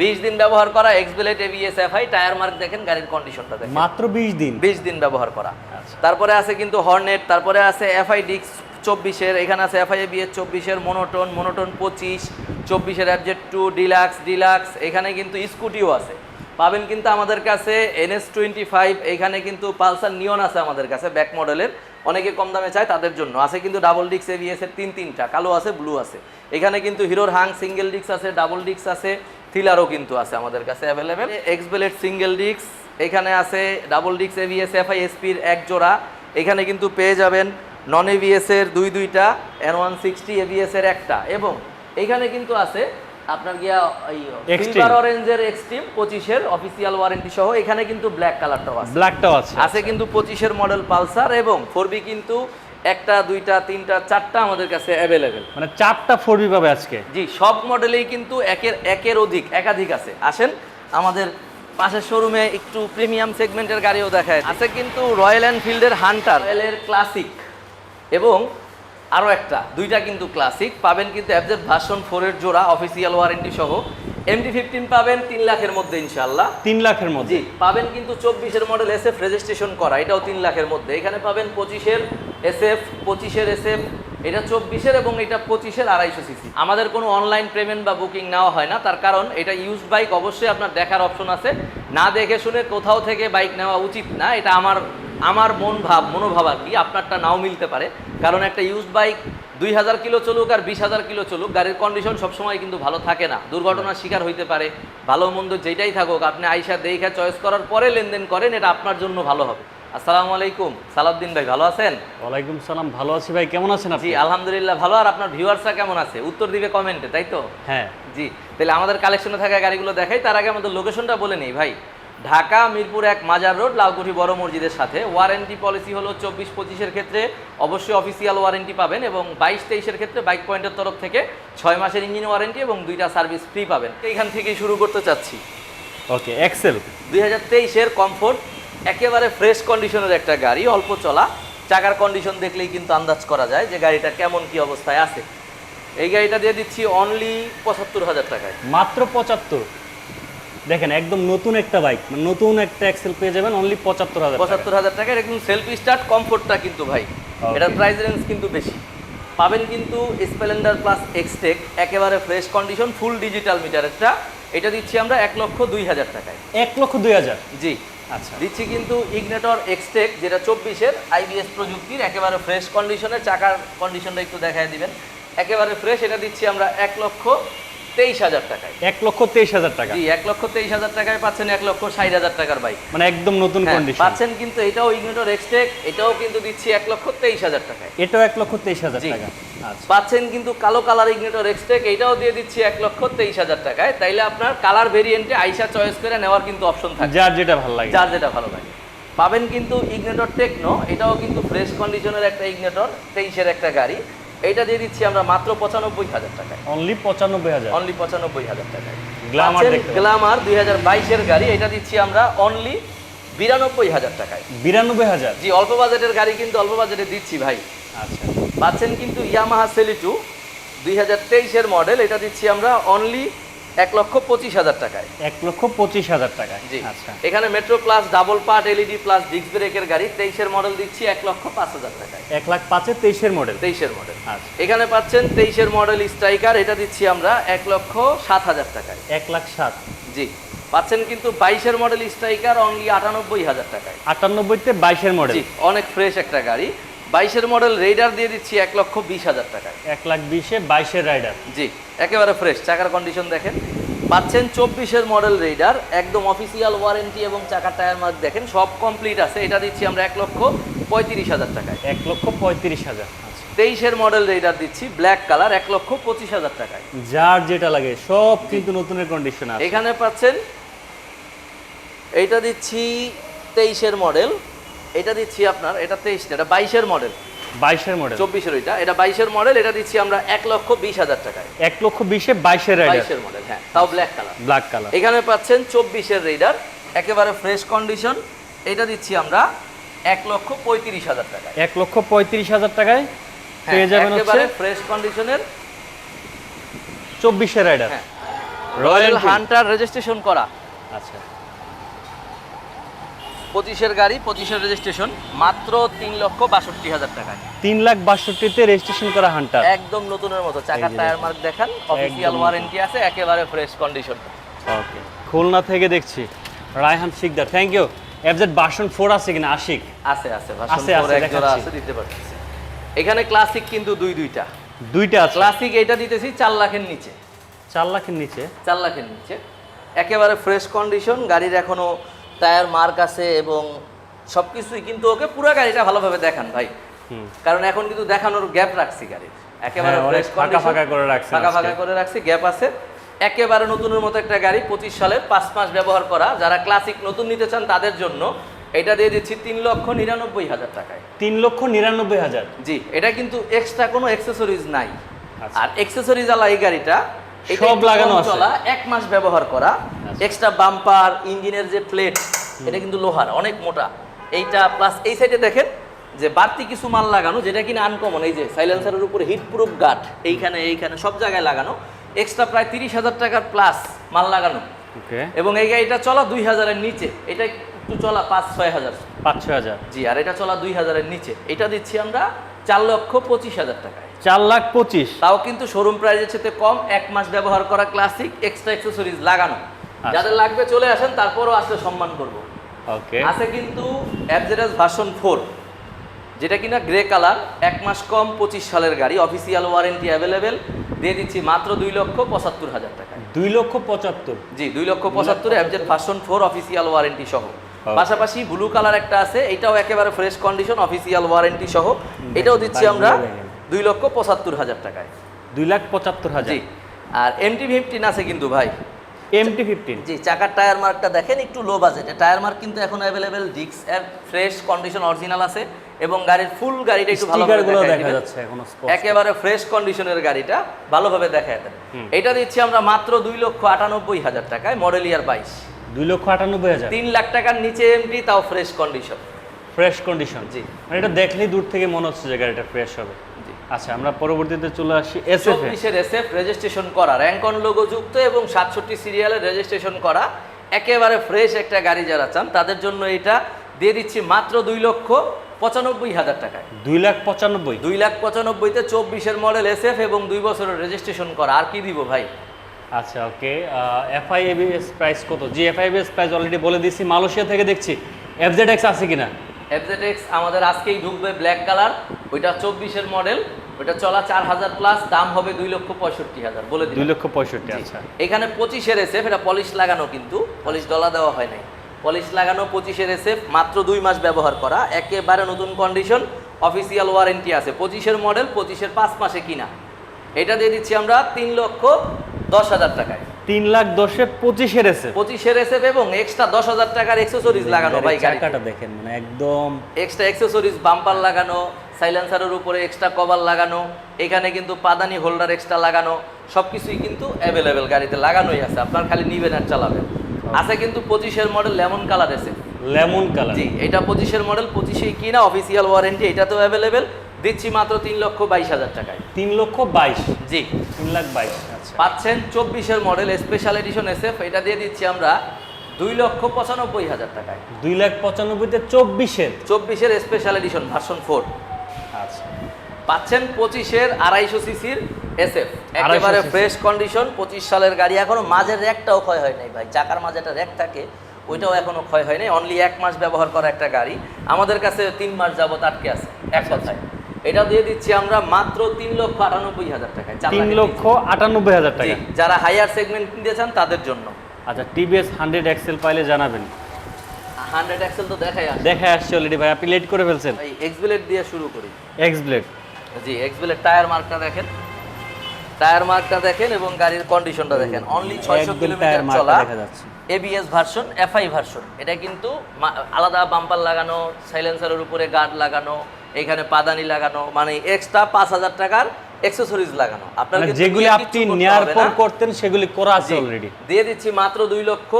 বিশ দিন ব্যবহার করা Xblade ABS FI tyre mark দেখেন গাড়ির কন্ডিশনটা দেখেন। মাত্র বিশ দিন? বিশ দিন ব্যবহার করা। আচ্ছা। তারপরে আছে কিন্তু হর্নেট তারপরে আছে এফআই ডিক্স চব্বিশের এখানে আছে এফআই বিএস চব্বিশের মনোটোন মনোটোন পঁচিশ চব্বিশের অ্যাবজেট টু ডিলাক্স ডিলাক্স এখানে কিন্তু স্কুটিও আছে। পাবেন কিন্তু আমাদের কাছে এনএস টোয়েন্টি ফাইভ এখানে কিন্তু পালসার নিয়ন আছে আমাদের কাছে ব্যাক মডেলের অনেকে কম দামে চায় তাদের জন্য। আছে কিন্তু ডাবল ডিক্স এবিএস এর তিন তিনটা কালো আছে ব্লু আছে। এখানে কিন্তু হিরোর হাং সিঙ্গেল ডিক্স আছে ডাবল ডিক্স আছে। থ্রিলারও কিন্তু আছে আমাদের কাছে অ্যাভেলেবেল এক্সবেলেট সিঙ্গেল ডিক্স এখানে আছে ডাবল ডিক্স এভিএস এফআই এসপির এক জোড়া। এখানে কিন্তু পেয়ে যাবেন নন এভিএস এর দুই দুইটা এন ওয়ান সিক্সটি এভিএস এর একটা। এবং এখানে কিন্তু আছে আপনার গিয়া Extreme। সিলভার অরেঞ্জের এক্সট্রিম পঁচিশের অফিসিয়াল ওয়ারেন্টি সহ। এখানে কিন্তু ব্ল্যাক কালারটাও আছে। ব্ল্যাকটাও আছে। আছে কিন্তু পঁচিশের মডেল পালসার এবং ফোর কিন্তু একটা দুইটা তিনটা চারটা আমাদের কাছে অ্যাভেলেবেল মানে চারটা ফোর পাবে আজকে। জি সব মডেলেই কিন্তু একের একের অধিক একাধিক আছে। আসেন আমাদের পাশের শোরুমে একটু প্রিমিয়াম সেগমেন্টের গাড়িও দেখায়। আছে কিন্তু রয়্যাল এনফিল্ডের হান্টার রয়্যালের ক্লাসিক এবং আরও একটা দুইটা কিন্তু ক্লাসিক পাবেন কিন্তু অ্যাবজেট ভার্সন ফোরের জোড়া অফিসিয়াল ওয়ারেন্টি সহ। এমডি ফিফটিন পাবেন তিন লাখের মধ্যে ইনশাল্লাহ তিন লাখের মধ্যে। জি পাবেন কিন্তু চব্বিশের মডেল এসএফ রেজিস্ট্রেশন করা এটাও তিন লাখের মধ্যে। এখানে পাবেন পঁচিশের এসএফ পঁচিশের এসএফ এটা চব্বিশের এবং এটা পঁচিশের আড়াইশো সিসি। আমাদের কোনো অনলাইন পেমেন্ট বা বুকিং নেওয়া হয় না তার কারণ এটা ইউজ বাইক অবশ্যই আপনার দেখার অপশন আছে। না দেখে শুনে কোথাও থেকে বাইক নেওয়া উচিত না এটা আমার আমার মন ভাব মনোভাব আর কি আপনারটা নাও মিলতে পারে। কারণ একটা ইউজ বাইক দুই হাজার কিলো চলুক আর বিশ হাজার কিলো চলুক গাড়ির কন্ডিশন সবসময় কিন্তু ভালো থাকে না। দুর্ঘটনার শিকার হইতে পারে ভালো মন্দ যেটাই থাকুক আপনি আইসা দেখা চয়েস করার পরে লেনদেন করেন এটা আপনার জন্য ভালো হবে। আসসালামু আলাইকুম। সালাউদ্দিন ভাই ভালো আছেন? ওয়ালাইকুম সালাম ভালো আছি ভাই কেমন আছেন আপনি? জি আলহামদুলিল্লাহ ভালো। আর আপনার ভিউয়ার্সরা কেমন আছে? উত্তর দিবে কমেন্টে তাই তো? হ্যাঁ। জি তাহলে আমাদের কালেকশনে থাকা গাড়িগুলো দেখাই তার আগে আমাদের লোকেশনটা বলে নেই ভাই। ঢাকা মিরপুর এক মাজার রোড লালকুঠি বড় মসজিদের সাথে। ওয়ারেন্টি পলিসি হলো চব্বিশ পঁচিশের ক্ষেত্রে অবশ্যই অফিসিয়াল ওয়ারেন্টি পাবেন এবং বাইশ তেইশের ক্ষেত্রে বাইক পয়েন্টের তরফ থেকে ছয় মাসের ইঞ্জিন ওয়ারেন্টি এবং দুইটা সার্ভিস ফ্রি পাবেন। এইখান থেকেই শুরু করতে চাচ্ছি। ওকে এক্সেল দুই হাজার তেইশের কমফোর্ট একেবারে ফ্রেশ কন্ডিশনের একটা গাড়ি অল্প চলা। চাকার কন্ডিশন দেখলেই কিন্তু আন্দাজ করা যায় যে গাড়িটা কেমন কি অবস্থায় আছে। এই গাড়িটা দিয়ে দিচ্ছি অনলি পঁচাত্তর হাজার টাকায়। মাত্র পঁচাত্তর। দেখেন একদম নতুন একটা বাইক নতুন একটা এক্সেল পেয়ে যাবেন অনলি পঁচাত্তর হাজার পঁচাত্তর হাজার টাকার একদম সেলফি স্টার্ট কমফোর্টটা কিন্তু ভাই এটার প্রাইস রেঞ্জ কিন্তু বেশি। পাবেন কিন্তু স্প্লেন্ডার প্লাস এক্সটেক একেবারে ফ্রেশ কন্ডিশন ফুল ডিজিটাল মিটারেরটা এটা দিচ্ছি আমরা এক লক্ষ দুই হাজার টাকায়। এক লক্ষ দুই হাজার? জি। আচ্ছা। দিচ্ছি কিন্তু ইগনেটর এক্সটেক যেটা চব্বিশের আইবিএস প্রযুক্তির একেবারে ফ্রেশ কন্ডিশনের চাকার কন্ডিশনটা একটু দেখায় দিবেন। একেবারে ফ্রেশ এটা দিচ্ছি আমরা এক লক্ষ তেইশ হাজার টাকায়। এক লক্ষ তেইশ হাজার টাকা। জি এক লক্ষ তেইশ হাজার টাকায় পাচ্ছেন এক লক্ষ ষাট হাজার টাকার বাইক। মানে একদম নতুন হ্যাঁ, কন্ডিশন পাচ্ছেন কিন্তু এটাও ইগনিটর এক্সটেক এটাও কিন্তু দিচ্ছি এক লক্ষ তেইশ হাজার টাকায়। এটাও এক লক্ষ তেইশ হাজার টাকা। আচ্ছা। পাচ্ছেন কিন্তু কালো কালার ইগনিটর এক্সটেক এটাও দিয়ে দিচ্ছি এক লক্ষ তেইশ হাজার টাকায়। তাইলে আপনার কালার ভেরিয়েন্টে আইসা চয়েস করে নেওয়ার কিন্তু অপশন থাকে। যার যেটা ভালো লাগে। যার যেটা ভালো লাগে। পাবেন কিন্তু ইগনেটর টেকনো এটাও কিন্তু ফ্রেশ কন্ডিশনের একটা ইগনেটর তেইশের একটা গাড়ি। এটা দিয়ে দিচ্ছি আমরা মাত্র পঁচানব্বই হাজার টাকায়। অনলি পঁচানব্বই হাজার? অনলি পঁচানব্বই হাজার টাকায়। গ্লামার গ্লামার দুই হাজার বাইশের গাড়ি এটা দিচ্ছি আমরা অনলি বিরানব্বই হাজার টাকায়। বিরানব্বই হাজার? জি অল্প বাজেটের গাড়ি কিন্তু অল্প বাজেটে দিচ্ছি ভাই। আচ্ছা। পাচ্ছেন কিন্তু ইয়ামাহা সেলিটু দুই হাজার তেইশের মডেল এটা দিচ্ছি আমরা অনলি এক লক্ষ পঁচিশ হাজার টাকায়। এক লক্ষ পঁচিশ হাজার টাকা জি। আচ্ছা। এখানে Metro plus double part LED plus disc ব্রেকের গাড়ি তেইশের মডেল দিচ্ছি এক লক্ষ পাঁচ হাজার টাকায়। এক লাখ পাঁচের তেইশের মডেল তেইশের মডেল আচ্ছা। এখানে পাচ্ছেন তেইশের মডেল স্ট্রাইকার এটা দিচ্ছি আমরা এক লক্ষ সাত হাজার টাকায়। এক লাখ সাত। জি। পাচ্ছেন কিন্তু বাইশের মডেল স্ট্রাইকার অনলি আটানব্বই হাজার টাকায়। আটানব্বইতে বাইশের মডেল অনেক ফ্রেশ একটা গাড়ি। বাইশের মডেল রেডার দিয়ে দিচ্ছি এক লক্ষ বিশ হাজার টাকায়। এক লাখ বিশে বাইশের রাইডার। জি একেবারে ফ্রেশ চাকার কন্ডিশন দেখেন। পাচ্ছেন চব্বিশের মডেল রেডার একদম অফিসিয়াল ওয়ারেন্টি এবং চাকার টায়ার মার্ক দেখেন সব কমপ্লিট আছে। এটা দিচ্ছি আমরা এক লক্ষ পঁয়ত্রিশ হাজার টাকায়। এক লক্ষ পঁয়ত্রিশ হাজার। তেইশের মডেল রেডার দিচ্ছি ব্ল্যাক কালার এক লক্ষ পঁচিশ হাজার টাকায়। যার যেটা লাগে সব কিন্তু নতুনের কন্ডিশন আছে। এখানে পাচ্ছেন এইটা দিচ্ছি তেইশের মডেল এটা দিচ্ছি আপনার এটা তেইশ না, এটা বাইশের মডেল বাইশের মডেল চব্বিশের ওইটা এটা বাইশের মডেল এটা দিচ্ছি আমরা এক লক্ষ বিশ হাজার টাকায়। এক লক্ষ বিশে বাইশের বাইশের মডেল হ্যাঁ তাও ব্ল্যাক কালার ব্ল্যাক কালার এখানে পাচ্ছেন চব্বিশের রেডার একেবারে ফ্রেশ কন্ডিশন এটা দিচ্ছি আমরা এক লক্ষ পঁয়ত্রিশ হাজার টাকায়। এক লক্ষ পঁয়ত্রিশ হাজার টাকায় হ্যাঁ, পেয়ে যাবেন একেবারে ফ্রেশ কন্ডিশনের চব্বিশের রাইডার হ্যাঁ। রয়্যাল হান্টার রেজিস্ট্রেশন করা। আচ্ছা। পঁচিশের গাড়ি পঁচিশের রেজিস্ট্রেশন মাত্র তিন লক্ষ বাষট্টি হাজার টাকায়। তিন লাখ বাষট্টিতে রেজিস্ট্রেশন করা হান্টার একদম নতুনের মতো চাকার টায়ার। মার্ক দেখান। অফিসিয়াল ওয়ারেন্টি আছে একেবারে ফ্রেশ কন্ডিশন ওকে খুলনা থেকে দেখছি Raihan Sikdar. Thank you FZ version four আছে কিনা? আশিক? আছে আছে ভার্সন আছে, 4 আছে, এক জোড়া আছে দিতে পারতেছি। এখানে ক্লাসিক কিন্তু দুই দুইটা। দুইটা আছে। ক্লাসিক এটা দিতেছি চার লাখের নিচে। চার লাখের নিচে? চার লাখের নিচে। একেবারে ফ্রেশ কন্ডিশন গাড়ির এখনও টায়ার মার্ক আছে এবং সব কিছুই কিন্তু ওকে পুরো গাড়িটা ভালোভাবে দেখান ভাই। কারণ এখন কিন্তু দেখানোর গ্যাপ রাখছি গাড়ির। একেবারে হ্যাঁ, ফাঁকা ফাঁকা করে রাখছেন ফাঁকা ফাঁকা করে রাখছি গ্যাপ আছে। একেবারে নতুনের মতো একটা গাড়ি পঁচিশ সালের পাঁচ মাস ব্যবহার করা। যারা ক্লাসিক নতুন নিতে চান তাদের জন্য এটা দিয়ে দিচ্ছি তিন লক্ষ নিরানব্বই হাজার টাকায়। তিন লক্ষ নিরানব্বই হাজার? জি এটা কিন্তু এক্সট্রা কোনো অ্যাক্সেসরিজ নাই। আচ্ছা। আর অ্যাক্সেসরিজ আলা এই গাড়িটা সব লাগানো চলা এক মাস ব্যবহার করা। এক্সট্রা বাম্পার ইঞ্জিনের যে প্লেট এটা কিন্তু লোহার অনেক মোটা। এইটা প্লাস এই সাইডে দেখেন যে বাড়তি কিছু মাল লাগানো যেটা কিনা আনকমন এই যে সাইলেন্সারের উপরে হিট প্রুফ গার্ড এইখানে এইখানে সব জায়গায় লাগানো। এক্সট্রা প্রায় তিরিশ হাজার টাকার প্লাস মাল লাগানো। এবং এই গাড়িটা চলা দুই হাজারের নিচে এটা একটু চলা পাঁচ ছয় হাজার। পাঁচ ছয় হাজার। জি আর এটা চলা দুই হাজারের নিচে। এটা দিচ্ছি আমরা চার লক্ষ পঁচিশ হাজার টাকায়। চার লাখ পঁচিশ। তাও কিন্তু শোরুম প্রাইসের চেয়ে কম এক মাস ব্যবহার করা ক্লাসিক এক্সট্রা অ্যাক্সেসরিজ লাগানো। যাদের লাগবে চলে আসেন তারপরও আসলে সম্মান করব। ওকে। আছে কিন্তু অ্যাবজেডাস ভার্সন ফোর যেটা কিনা গ্রে কালার এক মাস কম পঁচিশ সালের গাড়ি অফিসিয়াল ওয়ারেন্টি অ্যাভেলেবেল দিয়ে দিচ্ছি মাত্র দুই লক্ষ পঁচাত্তর হাজার টাকায়। দুই লক্ষ পঁচাত্তর? জি দুই লক্ষ পঁচাত্তরে FZ version four official warranty সহ। পাশাপাশি ব্লু কালার একটা আছে এটাও একেবারে ফ্রেশ কন্ডিশন অফিসিয়াল ওয়ারেন্টি সহ। এটাও দিচ্ছি আমরা দুই লক্ষ পঁচাত্তর হাজার টাকায়। দুই লাখ পঁচাত্তর হাজার। জি আর এমটি ফিফটিন আছে কিন্তু ভাই। এমটি ফিফটিন জি চাকার টায়ার মার্কটা দেখেন একটু লো বাজেটে টায়ার মার্ক কিন্তু এখন অ্যাভেলেবেল ডিক্স ফ্রেশ কন্ডিশন অরিজিনাল আছে এবং গাড়ির ফুল গাড়িটা একটু ভালোভাবে দেখা। যাচ্ছে এখনও। একেবারে ফ্রেশ কন্ডিশনের গাড়িটা ভালোভাবে দেখায় দেন। এটা দিচ্ছি আমরা মাত্র দুই লক্ষ আটানব্বই হাজার টাকায় মডেল ইয়ার বাইশ। দুই লক্ষ আটানব্বই হাজার? তিন লাখ টাকার নিচে এমটি তাও ফ্রেশ কন্ডিশন ফ্রেশ কন্ডিশন জি। মানে এটা দেখলেই দূর থেকে মনে হচ্ছে যে গাড়িটা ফ্রেশ হবে। আচ্ছা আমরা পরবর্তীতে চলে আসি এস এফ চব্বিশের এসএফ রেজিস্ট্রেশন করা র্যাঙ্কন লোগো যুক্ত এবং সাতষট্টি সিরিয়ালের রেজিস্ট্রেশন করা একেবারে ফ্রেশ একটা গাড়ি যারা চান তাদের জন্য এটা দিয়ে দিচ্ছি মাত্র দুই লক্ষ পঁচানব্বই হাজার টাকায়। দুই লাখ পঁচানব্বই। দুই লাখ পঁচানব্বইতে চব্বিশের মডেল এসএফ এবং দুই বছরের রেজিস্ট্রেশন করা আর কি দিব ভাই? আচ্ছা ওকে এফআইএবিএস প্রাইস কত? জি এফআইএবিএস প্রাইস অলরেডি বলে দিচ্ছি মালয়েশিয়া থেকে দেখছি এফজেড এক্স আছে কিনা? এফজেডএক্স আমাদের আজকেই ঢুকবে ব্ল্যাক কালার ওইটা চব্বিশের মডেল ওইটা চলা চার হাজার প্লাস দাম হবে দুই লক্ষ পঁয়ষট্টি হাজার বলে দিই দুই লক্ষ পঁয়ষট্টি আচ্ছা। এখানে পঁচিশের এসএফ এটা পলিশ লাগানো কিন্তু পলিশ ডলা দেওয়া হয় নাই। পলিশ লাগানো পঁচিশের এসএফ মাত্র দুই মাস ব্যবহার করা একেবারে নতুন কন্ডিশন অফিসিয়াল ওয়ারেন্টি আছে। পঁচিশের মডেল পঁচিশের পাঁচ মাসে কিনা। এটা দিয়ে দিচ্ছি আমরা তিন লক্ষ দশ হাজার টাকায়। তিন লাখ দশে পঁচিশের এসে পঁচিশের এসএফ এবং এক্সট্রা দশ হাজার টাকার এক্সেসরিজ লাগানো ভাই গাড়ি চাকাটা দেখেন মানে একদম এক্সট্রা এক্সেসরিজ বাম্পার লাগানো সাইলেন্সারের উপরে এক্সট্রা কভার লাগানো এখানে কিন্তু পাদানি হোল্ডার এক্সট্রা লাগানো সব কিছুই কিন্তু অ্যাভেলেবেল গাড়িতে লাগানোই আছে আপনার খালি নিবেন আর চালাবেন। আছে কিন্তু পঁচিশের মডেল লেমন কালার এসে। লেমন কালার জি এটা পঁচিশের মডেল পঁচিশেই কিনা অফিসিয়াল ওয়ারেন্টি এটাতেও অ্যাভেলেবেল দিচ্ছি মাত্র তিন লক্ষ বাইশ হাজার টাকায়। তিন লক্ষ বাইশ। জি। তিন লাখ বাইশ আচ্ছা পাচ্ছেন চব্বিশের মডেল স্পেশাল এডিশন এসএফ এটা দিয়ে দিচ্ছি আমরা দুই লক্ষ পঁচানব্বই হাজার টাকায়। দুই লাখ পঁচানব্বইতে চব্বিশের। চব্বিশের স্পেশাল এডিশন ভার্সন ফোর আচ্ছা। পাচ্ছেন পঁচিশের আড়াইশো সিসির এসএফ 250 একেবারে ফ্রেশ কন্ডিশন পঁচিশ সালের গাড়ি এখনও মাঝের র্যাকটাও ক্ষয় হয় নাই ভাই। চাকার মাঝে একটা র্যাক থাকে ওইটাও এখনও ক্ষয় হয় নাই। অনলি এক মাস ব্যবহার করা একটা গাড়ি। আমাদের কাছে তিন মাস যাবত আটকে আছে এক কথায়। এটা দিয়ে দিচ্ছি আমরা মাত্র তিন লক্ষ আটানব্বই হাজার টাকায়। তিন লক্ষ আটানব্বই হাজার টাকা। যারা হাইয়ার সেগমেন্ট কিনতে চান তাদের জন্য। আচ্ছা টিভিএস হান্ড্রেড এক্সেল পাইলে জানাবেন। হান্ড্রেড এক্সেল তো দেখাই আসে দেখা আসছে অলরেডি ভাই আপনি লেট করে ফেলছেন। এই এক্সবিলেট দিয়ে শুরু করি। এক্স ব্লেড জি এক্সবিলেট টায়ার মার্কটা দেখেন। টায়ার মার্কটা দেখেন এবং গাড়ির কন্ডিশনটা দেখেন। অনলি ছয়শো টায়ার কিলোমিটার চলা। দেখা যাচ্ছে। এবিএস ভার্সন এফআই ভার্সন এটা কিন্তু আলাদা বাম্পার লাগানো সাইলেন্সারের উপরে গার্ড লাগানো এখানে পাদানি লাগানো মানে এক্সট্রা পাঁচ হাজার টাকার অ্যাক্সেসরিজ লাগানো। আপনার মানে যেগুলি আপনি নেয়ার পর করতেন সেগুলি করা আছে অলরেডি দিয়ে দিচ্ছি মাত্র দুই লক্ষ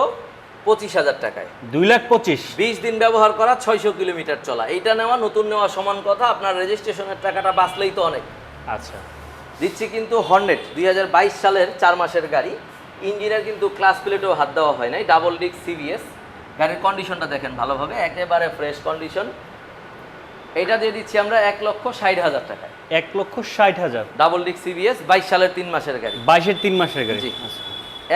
পঁচিশ হাজার টাকায়। দুই লাখ পঁচিশ? বিশ দিন ব্যবহার করা ছয়শো কিলোমিটার চলা। এইটা নেওয়া নতুন নেওয়া সমান কথা আপনার রেজিস্ট্রেশনের টাকাটা বাঁচলেই তো অনেক। আচ্ছা। দিচ্ছি কিন্তু হর্নেট দুই হাজার বাইশ সালের চার মাসের গাড়ি। ইঞ্জিনের কিন্তু ক্লাস প্লেটেও হাত দেওয়া হয় নাই ডাবল ডিক সিবিএস গাড়ির কন্ডিশনটা দেখেন ভালোভাবে একেবারে ফ্রেশ কন্ডিশন এটা দিয়ে দিচ্ছি আমরা এক লক্ষ ষাট হাজার টাকায় এক লক্ষ ষাট হাজার। ডাবল ডিক সিবিএস বাইশ সালের তিন মাসের গাড়ি। বাইশের তিন মাসের গাড়ি। জি।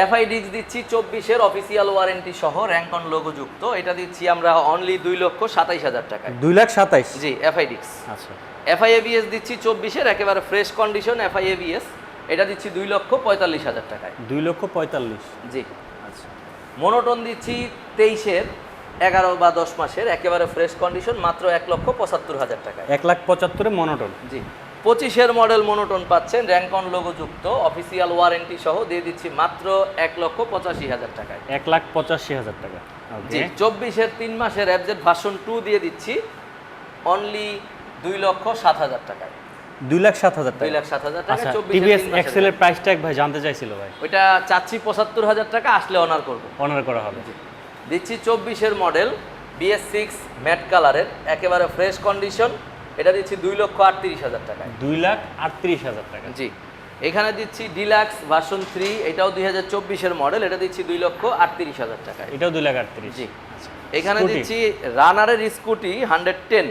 এফআই ডিক্স দিচ্ছি চব্বিশের অফিসিয়াল ওয়ারেন্টি সহ র্যাঙ্কন লোগো যুক্ত। এটা দিচ্ছি আমরা অনলি দুই লক্ষ সাতাইশ হাজার টাকায়। দুই লাখ সাতাইশ। জি এফআই ডিক্স আচ্ছা। এফআই এবিএস দিচ্ছি চব্বিশের একেবারে ফ্রেশ কন্ডিশন এফআই এবিএস এটা দিচ্ছি দুই লক্ষ পঁয়তাল্লিশ হাজার টাকায়। দুই লক্ষ পঁয়তাল্লিশ। জি। আচ্ছা। মনোটন দিচ্ছি তেইশের। এগারো বা দশ মাসের একেবারে ফ্রেশ কন্ডিশন মাত্র এক লক্ষ পঁচাত্তর হাজার টাকা এক লাখ পঁচাত্তরে মনোটন জি। পঁচিশের মডেল মনোটন পাচ্ছেন র্যাঙ্কন লোগো যুক্ত অফিসিয়াল ওয়ারেন্টি সহ দিয়ে দিচ্ছি মাত্র এক লক্ষ পঁচাশি হাজার টাকায়। এক লাখ পঁচাশি হাজার টাকা। জি চব্বিশের তিন মাসের অ্যাবজেট ভার্সন টু দিয়ে দিচ্ছি অনলি দুই লক্ষ সাত হাজার টাকায়। দুই লাখ সাত হাজার দুই লাখ সাত হাজার টাকা টিভিএস তিন মাসের এক্সেল এর প্রাইস ট্যাগ ভাই জানতে চাইছিল ভাই। ওইটা চাচ্ছি পঁচাত্তর হাজার টাকা আসলে অনার করব। অনার করা হবে। দিচ্ছি চব্বিশের মডেল বিএস সিক্স ম্যাট কালারের একেবারে ফ্রেশ কন্ডিশন এটা দিচ্ছি দুই লক্ষ আটত্রিশ হাজার টাকায়। দুই লাখ আটত্রিশ হাজার টাকা। জি এখানে দিচ্ছি ডিলাক্স ভার্সন থ্রি এটাও দুই হাজার চব্বিশের মডেল এটা দিচ্ছি দুই লক্ষ আটত্রিশ হাজার টাকায়। এটাও দুই লাখ আটত্রিশ। জি এখানে দিচ্ছি রানারের স্কুটি হান্ড্রেড টেন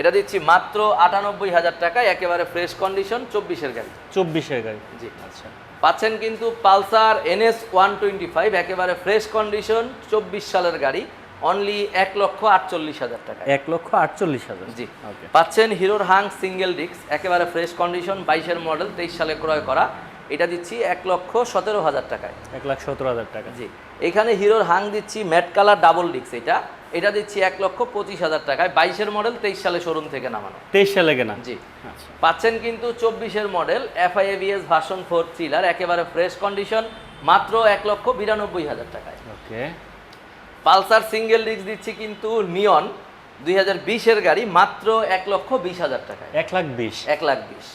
এটা দিচ্ছি মাত্র আটানব্বই হাজার টাকায় একেবারে ফ্রেশ কন্ডিশন চব্বিশের গাড়ি। চব্বিশের গাড়ি। জি। আচ্ছা। পাচ্ছেন কিন্তু Pulsar NS one twenty five একেবারে ফ্রেশ কন্ডিশন চব্বিশ সালের গাড়ি অনলি এক লক্ষ আটচল্লিশ হাজার টাকা। এক লক্ষ আটচল্লিশ হাজার। জি। ওকে। পাচ্ছেন হিরোর হাং সিঙ্গেল ডিস্ক একেবারে ফ্রেশ কন্ডিশন বাইশের মডেল তেইশ সালে ক্রয় করা। এটা দিচ্ছি এক লক্ষ সতেরো হাজার টাকায়। এক লাখ সতেরো হাজার টাকা। জি। এখানে হিরোর হাং দিচ্ছি ম্যাট কালার ডাবল ডিস্ক এটা। এটা দিচ্ছি এক লক্ষ পঁচিশ হাজার টাকায়। বাইশের মডেল তেইশ সালে শোরুম থেকে নামানো। তেইশ সালে কেনা? জি। আচ্ছা। পাচ্ছেন কিন্তু চব্বিশের model FI ABS version four thriller একেবারে ফ্রেশ কন্ডিশন মাত্র এক লক্ষ বিরানব্বই হাজার টাকায়। ওকে। পালসার সিঙ্গেল ডিস্ক দিচ্ছি কিন্তু নিয়ন দুই হাজার বিশের গাড়ি মাত্র এক লক্ষ বিশ হাজার টাকায়। এক লাখ বিশ। এক লাখ বিশ।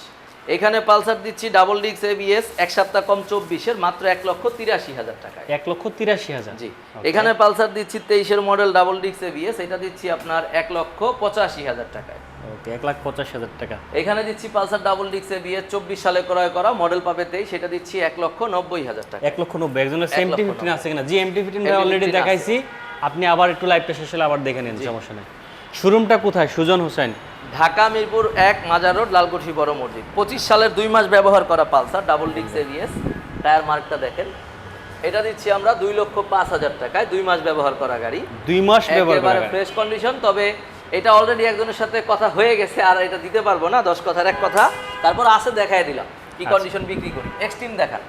এখানে পালসার দিচ্ছি ডাবল ডিস্ক এবিএস এক সপ্তাহ কম চব্বিশের মাত্র এক লক্ষ তিরাশি হাজার টাকায়। এক লক্ষ তিরাশি হাজার। জি। এখানে পালসার দিচ্ছি তেইশের মডেল ডাবল ডিস্ক এবিএস এটা দিচ্ছি আপনার এক লক্ষ পঁচাশি হাজার টাকায়। ওকে এক লাখ পঁচাশি হাজার টাকা। এখানে দিচ্ছি পালসার ডাবল ডিস্ক এবিএস চব্বিশ সালে ক্রয় করা মডেল পাবে তেইশ সেটা দিচ্ছি এক লক্ষ নব্বই হাজার টাকা। এক লক্ষ নব্বই একজনের সেম টি ফিফটিন আছে কিনা? জি এমটি ফিফটিন অলরেডি দেখাইছি। আপনি আবার একটু লাইভটা শেষ হলে আবার দেখে নিন সমস্যা নেই। শোরুমটা কোথায়? সুজন হোসেন। ঢাকা মিরপুর এক মাজার রোড লালকুঠি বড় মসজিদ। পঁচিশ সালের দুই মাস ব্যবহার করা পালসার ডাবল ডিক্স এবিএস টায়ার মার্কটা দেখেন। এটা দিচ্ছি আমরা দুই লক্ষ পাঁচ হাজার টাকায়। দুই মাস ব্যবহার করা গাড়ি। দুই মাস ব্যবহার একেবারে ফ্রেশ কন্ডিশন তবে এটা অলরেডি একজনের সাথে কথা হয়ে গেছে আর এটা দিতে পারব না দশ কথার এক কথা। তারপর আছে দেখাই দিলাম কি আচ্ছা। কন্ডিশন বিক্রি করি। এক্সট্রিম দেখান।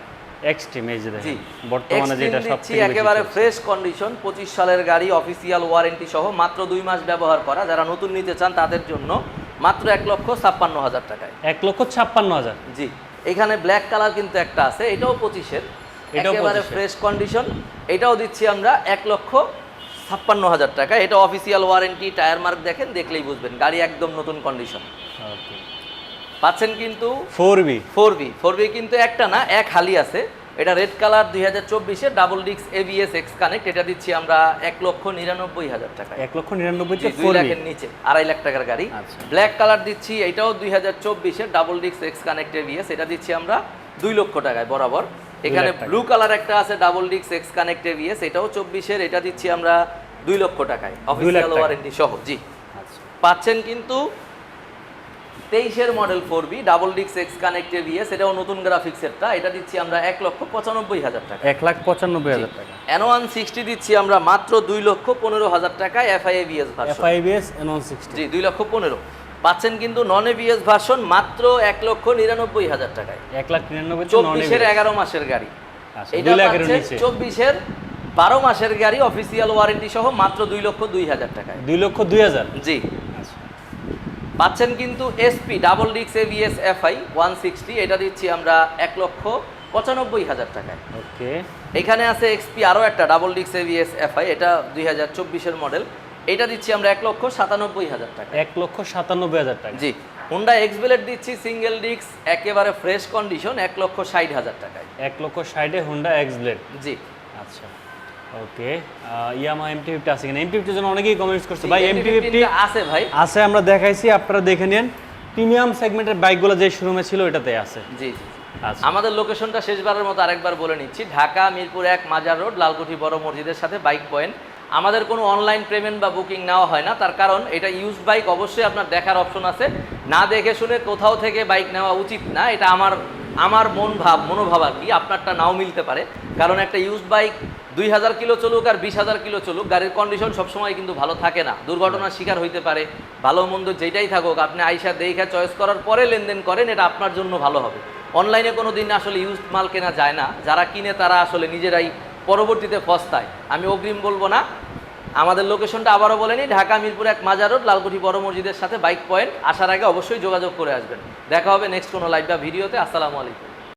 এক্সট্রিম এই যে জি। দেখেন বর্তমানে যেটা Extreme একেবারে ফ্রেশ কন্ডিশন পঁচিশ সালের গাড়ি অফিসিয়াল ওয়ারেন্টি সহ মাত্র মাস ব্যবহার করা। যারা নতুন নিতে চান তাদের জন্য মাত্র লক্ষ ছাপ্পান্ন হাজার টাকায়। লক্ষ ছাপ্পান্ন হাজার। জি। এখানে ব্ল্যাক কালার কিন্তু একটা আছে এটাও পঁচিশের। এটাও একেবারে ফ্রেশ কন্ডিশন এটাও দিচ্ছি আমরা এক লক্ষ ছাপ্পান্ন হাজার টাকা এটা অফিসিয়াল ওয়ারেন্টি টায়ার মার্ক দেখেন দেখলেই বুঝবেন গাড়ি একদম নতুন কন্ডিশন ওকে পাচ্ছেন কিন্তু four B. Four B. Four B কিন্তু একটা না এক হালি আছে। এটা রেড কালার দুই হাজার চব্বিশে ডাবল ডিক্স এবিএস এক্স কানেক্ট এটা দিচ্ছি আমরা এক লক্ষ নিরানব্বই হাজার টাকা এক লক্ষ নিরানব্বই দুই লাখের নিচে আড়াই লাখ টাকার গাড়ি। আচ্ছা। ব্ল্যাক কালার দিচ্ছি এটাও দুই হাজার চব্বিশের ডাবল ডিক্স এক্স কানেক্ট এবিএস এটা দিচ্ছি আমরা দুই লক্ষ টাকায় বরাবর। এখানে ব্লু কালার একটা আছে ডাবল ডিক্স এক্স কানেক্ট এবিএস এটাও চব্বিশের এটা দিচ্ছি আমরা দুই লক্ষ টাকায়। অফিসিয়াল ওয়ারেন্টি সহ জি। আচ্ছা। পাচ্ছেন কিন্তু তেইশের মডেল ফোর বি ডাবল ডিক্স এক্স কানেক্ট এবিএস এটাও নতুন গ্রাফিক্সেরটা এটা দিচ্ছি আমরা এক লক্ষ পঁচানব্বই হাজার টাকা। এক লাখ পঁচানব্বই হাজার টাকা। এন ওয়ান সিক্সটি দিচ্ছি আমরা মাত্র দুই লক্ষ পনেরো হাজার টাকায় FI ABS version FI ABS N one sixty জি দুই লক্ষ পনেরো। পাচ্ছেন কিন্তু নন এবিএস ভার্সন মাত্র এক লক্ষ নিরানব্বই হাজার টাকায়। এক লাখ নিরানব্বই চব্বিশের এগারো মাসের গাড়ি। আচ্ছা, এটা। চব্বিশের বারো মাসের গাড়ি অফিসিয়াল ওয়ারেন্টি সহ মাত্র দুই লক্ষ দুই হাজার টাকায়। দুই লক্ষ দুই হাজার। জি। পাচ্ছেন কিন্তু এসপি ডাবল ডিক্স এভিএস এফআই ওয়ান সিক্সটি এটা দিচ্ছি আমরা এক লক্ষ পঁচানব্বই হাজার টাকায়। ওকে। এখানে আছে এক্সপি আরও একটা ডাবল ডিক্স এভিএস এফআই এটা দুই হাজার চব্বিশের মডেল এটা দিচ্ছি আমরা এক লক্ষ সাতানব্বই হাজার টাকা এক লক্ষ সাতানব্বই হাজার টাকা জি হুন্ডা এক্স বেলেট দিচ্ছি সিঙ্গেল ডিক্স একেবারে ফ্রেশ কন্ডিশন এক লক্ষ ষাট হাজার টাকায়। এক লক্ষ ষাটে হুন্ডা এক্স ব্লেড জি। আচ্ছা। ওকে ইয়ামা এমটি ফিফটি আছে কিনা? এমটি ফিফটির জন্য অনেকেই কমেন্টস করছে। ভাই এমটি MT-15 ফিফটি আছে ভাই। আছে আমরা দেখাইছি আপনারা দেখে নিন। প্রিমিয়াম সেগমেন্টের বাইকগুলো যে শোরুমে ছিল এটাতে আছে। জি জি। আচ্ছা। আমাদের লোকেশনটা শেষবারের মতো আরেকবার বলে নিচ্ছি। ঢাকা মিরপুর এক মাজার রোড লালকুঠি বড় মসজিদের সাথে বাইক পয়েন্ট আমাদের কোনো অনলাইন পেমেন্ট বা বুকিং নেওয়া হয় না। তার কারণ এটা ইউজ বাইক অবশ্যই আপনার দেখার অপশন আছে। না দেখে শুনে কোথাও থেকে বাইক নেওয়া উচিত না। এটা আমার আমার মন ভাব মনোভাব আর কি। আপনারটা নাও মিলতে পারে। কারণ একটা ইউজ বাইক দুই হাজার কিলো চলুক আর বিশ হাজার কিলো চলুক গাড়ির কন্ডিশন সবসময় কিন্তু ভালো থাকে না। দুর্ঘটনার শিকার হইতে পারে ভালো মন্দ যেটাই থাকুক আপনি আইসা দেখা চয়েস করার পরে লেনদেন করেন এটা আপনার জন্য ভালো হবে। অনলাইনে কোনো দিন আসলে ইউজ মাল কেনা যায় না। যারা কিনে তারা আসলে নিজেরাই পরবর্তীতে ফস্তায়। আমি অগ্রিম বলব না আমাদের লোকেশনটা আবারও বলেনি ঢাকা মিরপুর এক মাজার রোড লালকুঠি বড় মসজিদের সাথে বাইক পয়েন্ট আসার আগে অবশ্যই যোগাযোগ করে আসবেন। দেখা হবে নেক্সট কোনো লাইভ বা ভিডিওতে আসসালামু আলাইকুম।